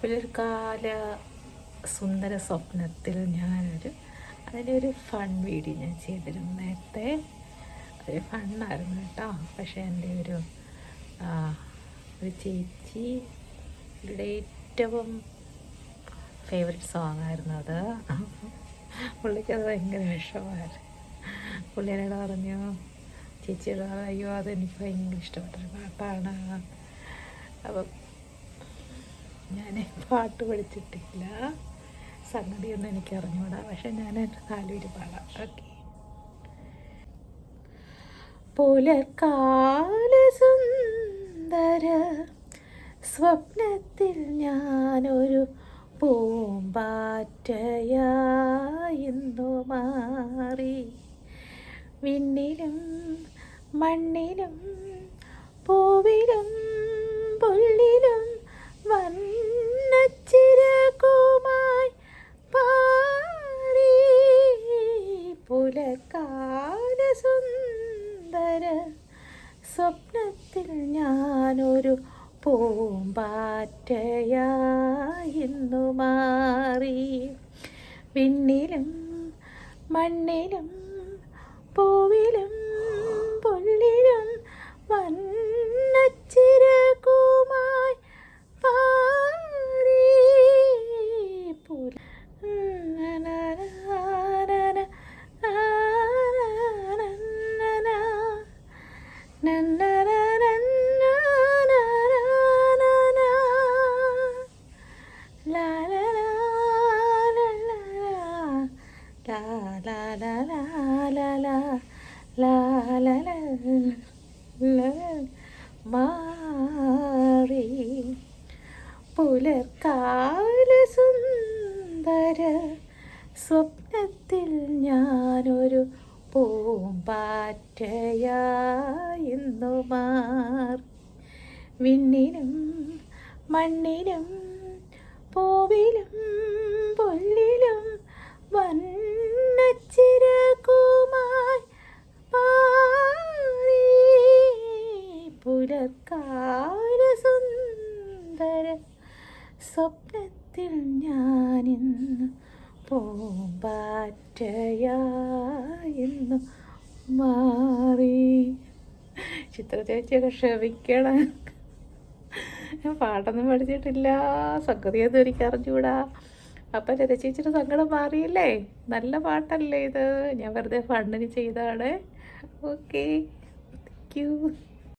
പുലർക്കാല സുന്ദര സ്വപ്നത്തിൽ ഞാനൊരു ഒരു ഫൺ വീഡിയോ ഞാൻ ചെയ്തിരുന്നു നേരത്തെ. ഒരു ഫണ്ണായിരുന്നു കേട്ടോ. പക്ഷേ എന്റെ ഒരു ഒരു ചേച്ചി ഏറ്റവും ഫേവററ്റ് സോങ് ആയിരുന്നു അത്. പുള്ളിക്ക് അത് ഭയങ്കര വിഷമായിരുന്നു. പുള്ളിയോട് പറഞ്ഞു ചേച്ചിയോട് അയ്യോ അതെനിക്ക് ഭയങ്കര ഇഷ്ടപ്പെട്ടൊരു പാട്ടാണ്. അപ്പം പാട്ട് പഠിച്ചിട്ടില്ല. സംഗതിയൊന്നും എനിക്ക് അറിഞ്ഞൂടാ പക്ഷെ ഞാൻ എന്റെ നാലുപേര് പാടാം. ഓക്കെ പുലർക്കാല സുന്ദര സ്വപ്നത്തിൽ ഞാനൊരു പൂമ്പാറ്റയായിന്നു മാറി. വിണ്ണിലും മണ്ണിലും പൂവിലും പുല്ലിലും വന്നച്ചിരകുമായി പുലക്കാല സുന്ദര സ്വപ്നത്തിൽ ഞാനൊരു പൂമ്പാറ്റയായിന്നു മാറി. വിണ്ണിലും മണ്ണിലും പൂവിലും മാറി. പുലർക്കാല സുന്ദര സ്വപ്നത്തിൽ ഞാനൊരു പൂമ്പാറ്റയായിന്നു മാർ. വിണ്ണിലും മണ്ണിനും പൂവിലും പുല്ലിലും വന്നച്ചിരകുമായി പാറി പുലർക്കാര സുന്ദര സ്വപ്നത്തിൽ ഞാനിന്ന് പൂമ്പാറ്റയായിന്നു മാറി. ചിത്ര ചേച്ചിയൊക്കെ ക്ഷമിക്കണം. ഞാൻ പാട്ടൊന്നും പഠിച്ചിട്ടില്ല. സംഗതിയൊന്നും എനിക്ക് അറിഞ്ഞുകൂടാ അപ്പം ലത ചേച്ചിയുടെ സങ്കടം മാറിയില്ലേ? നല്ല പാട്ടല്ലേ ഇത്? ഞാൻ വെറുതെ ഫണ്ണിന് ചെയ്തതാണ്. Okay thank you